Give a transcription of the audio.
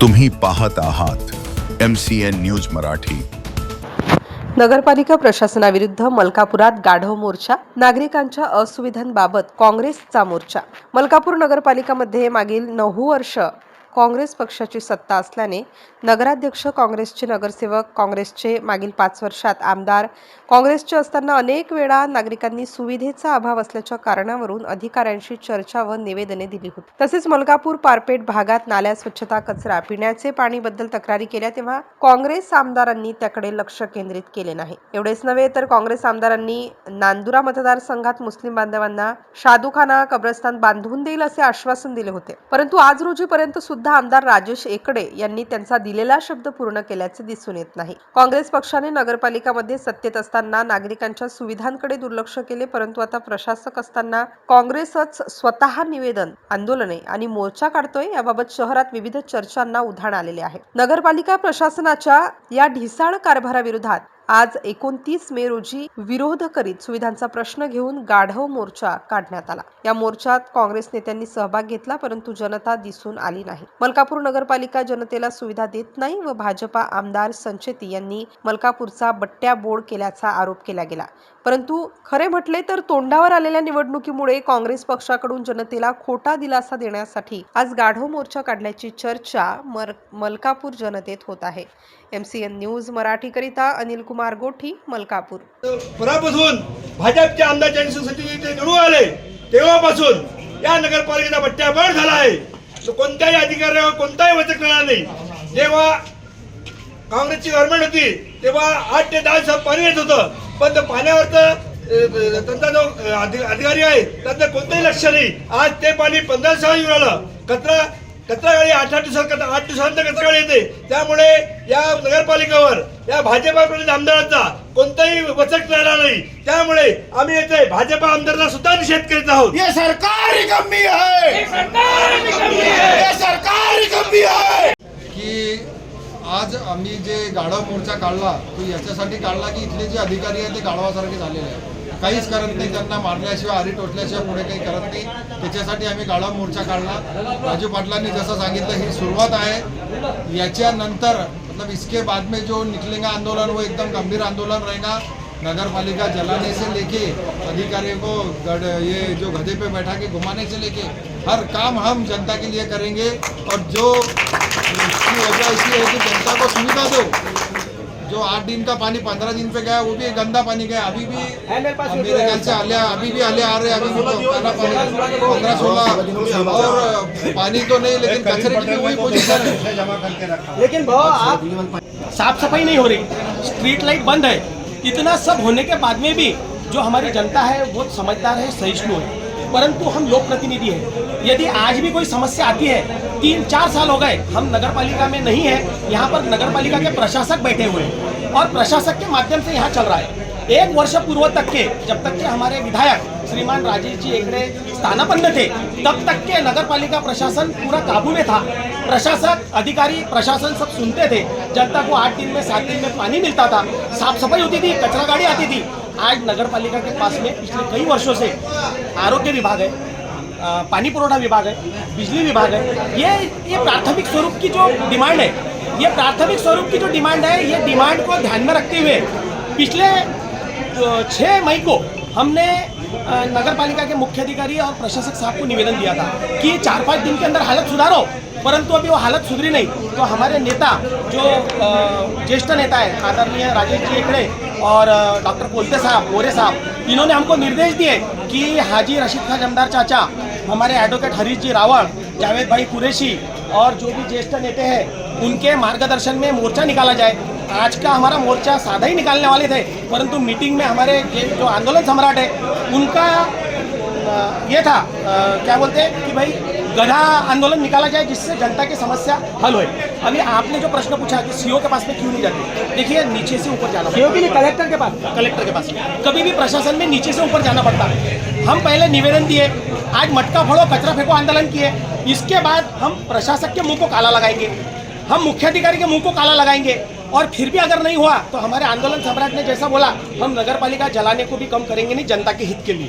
तुम्ही पाहत आहात M C N news Marathi. नगरपालिका प्रशासनाविरुद्ध मलकापुरात गाढव मोर्चा नागरिकांच्या असुविधांबाबत काँग्रेसचा मोर्चा. मलकापूर नगरपालिकामध्ये मागील नऊ वर्ष काँग्रेस पक्षाची सत्ता असल्याने नगराध्यक्ष काँग्रेसचे नगरसेवक काँग्रेसचे मागील पाच वर्षात आमदार काँग्रेसचे असताना अनेक वेळा नागरिकांनी सुविधेचा अभाव असल्याच्या कारणावरून अधिकाऱ्यांशी चर्चा व निवेदने दिली होती. तसेच मलकापूर पारपेट भागात नाल्या स्वच्छता कचरा पिण्याचे पाणीबद्दल तक्रारी केल्या तेव्हा काँग्रेस आमदारांनी त्याकडे लक्ष केंद्रित केले नाही. एवढेच नव्हे तर काँग्रेस आमदारांनी नांदुरा मतदारसंघात मुस्लिम बांधवांना शादूखाना कब्रस्तान बांधून देईल असे आश्वासन दिले होते. परंतु आज रोजीपर्यंत सुद्धा आमदार राजेश एकडे यांनी त्यांचा दिलेला शब्द पूर्ण केल्याचे दिसून येत नाही. काँग्रेस पक्षाने नगरपालिकामध्ये सत्तेत असताना नागरिकांच्या सुविधांकडे दुर्लक्ष केले परंतु आता प्रशासक असताना काँग्रेसच स्वतः निवेदन आंदोलने आणि मोर्चा काढतोय याबाबत शहरात विविध चर्चांना उधाण आलेले आहे. नगरपालिका प्रशासनाच्या या ढिसाळ कारभाराविरोधात आज एकोणतीस मे रोजी विरोध करीत सुविधांचा प्रश्न घेऊन गाढव मोर्चा काढण्यात आला. या मोर्चात काँग्रेस नेत्यांनी सहभाग घेतला परंतु जनता दिसून आली नाही. मलकापूर नगरपालिका जनतेला सुविधा देत नाही व भाजपा आमदार संचेती यांनी मलकापूरचा बट्ट्या बोर्ड केल्याचा आरोप केला गेला. परंतु खरे म्हटले तर तोंडावर आलेल्या निवडणुकीमुळे काँग्रेस पक्षाकडून जनतेला खोटा दिलासा देण्यासाठी आज गाढव मोर्चा काढल्याची चर्चा मर मलकापूर जनतेत होत आहे. एम सी एन न्यूज मराठीकरिता अनिल कुमार गोठी मलकापूर. पुरापासून भाजपच्या आमदार ते निवडून आले तेव्हापासून या नगरपालिकेचा बट्ट्याबळ झाला आहे. तो कोणत्याही अधिकाऱ्यावर कोणताही वचक राहणार नाही. जेव्हा काँग्रेसची गव्हर्नमेंट होती तेव्हा आठ ते दहा दिवसात पाणी येत होतं. पण त्या पाण्यावरचं त्यांचा जो अधिकारी आहे त्यांचं कोणतंही लक्ष नाही. आज ते पाणी पंधरा दिवसावर येऊन आलं. कचरा कचरा गाडी आठ आठ दिवसात आठ दिवसानंतर कचरा गाडी येते. त्यामुळे या नगरपालिकेवर या भाजपा आमदारांचा कोणताही वचक राहिला नाही. त्यामुळे आम्ही येथे भाजपा आमदारांना सुद्धा निषेध करीत आहोत. ये सरकार ही कमी है ये सरकार ही कमी है की आज आम्ही जे गाढव मोर्चा काढला तो याच्यासाठी काढला की इथले जे अधिकारी आहेत ते गाढवासारखे झालेले आहेत. काहीच करत नाही. त्यांना मारल्याशिवाय आरी टोचल्याशिवाय पुढे काही करत नाही. त्याच्यासाठी आम्ही गाळा मोर्चा काढला. राजू पाटलांनी जसं सांगितलं ही सुरुवात आहे. याच्यानंतर मतलब इसके बाद में जो निकलेगा आंदोलन वो एकदम गंभीर आंदोलन रहेगा. नगर पालिका जलाने से लेके अधिकारियों को गड ये जो गधे पे बैठा के घुमाने से लेके हर काम हम जनता के लिए करेंगे. और जो इसकी वजह ऐसी है कि जनता को सुविधा दो. जो आठ दिन का पानी पंद्रह दिन पे गया वो भी गंदा पानी गया। अभी भी मेरे ख्याल से आलिया अभी भी आलिया आ रहे हैं, अभी भी पंद्रह सोलह और पानी तो नहीं लेकिन कचरे की भी वही पोजीशन है। लेकिन साफ़ सफ़ाई नहीं हो रही। स्ट्रीट लाइट बंद है। इतना सब होने के बाद में भी जो हमारी जनता है वो समझदार है सहिष्णु है। परंतु हम लोक प्रतिनिधि हैं। यदि आज भी कोई समस्या आती है तीन चार साल हो गए हम नगर पालिका में नहीं है, यहाँ पर नगर पालिका के प्रशासक बैठे हुए हैं और प्रशासक के माध्यम से यहाँ चल रहा है। एक वर्ष पूर्व तक के, जब तक के हमारे विधायक श्रीमान राजेश जी एकड़े स्थानापन्न थे, तब तक के नगर पालिका प्रशासन पूरा काबू में था। प्रशासक, अधिकारी, प्रशासन सब सुनते थे। जनता को आठ दिन में, सात दिन में पानी मिलता था साफ़ सफ़ाई होती थी, कचरा गाड़ी आती थी। आज नगर पालिका के पास में पिछले कई वर्षों से आरोग्य विभाग है। पानी पुरवठा विभाग है, बिजली विभाग है, ये ये प्राथमिक स्वरूप की जो डिमांड है, ये प्राथमिक स्वरूप की जो डिमांड है, ये डिमांड को ध्यान में रखते हुए पिछले छः मई को हमने नगर पालिका के मुख्य अधिकारी और प्रशासक साहब को निवेदन दिया था कि चार पाँच दिन के अंदर हालत सुधारो, परंतु अभी वो हालत सुधरी नहीं। तो हमारे नेता जो ज्येष्ठ नेता है, आदरणीय राजेश जी एकड़े और डॉक्टर कोलते साहब, मोरे साहब, इन्होंने हमको निर्देश दिए कि हाजी रशीद खान, जमदार चाचा हमारे एडवोकेट हरीश जी रावल जावेद भाई कुरैशी और जो भी ज्येष्ठ नेता हैं उनके मार्गदर्शन में मोर्चा निकाला जाए। आज का हमारा मोर्चा सादा ही निकालने वाले थे परंतु मीटिंग में हमारे जो आंदोलन सम्राट है उनका ये था क्या बोलते हैं कि भाई गधा आंदोलन निकाला जाए जिससे जनता की समस्या हल होए। अभी आपने जो प्रश्न पूछा कि सीओ के पास में क्यों नहीं जाते देखिए नीचे से ऊपर जाना सीओ के लिए कलेक्टर के पास? कलेक्टर के पास। कभी भी प्रशासन में नीचे से ऊपर जाना पड़ता। है हम पहले निवेदन दिए आज मटका फोड़ो, कचरा फेंको, आंदोलन किए। इसके बाद हम प्रशासक के मुँह को काला लगाएँगे। हम मुख्याधिकारी के मुँह को काला लगाएँगे। और फिर भी अगर नहीं हुआ तो हमारे आंदोलन सम्राट ने जैसा बोला, हम नगर पालिका जलाने को भी कम करेंगे, नहीं, जनता के हित के लिए।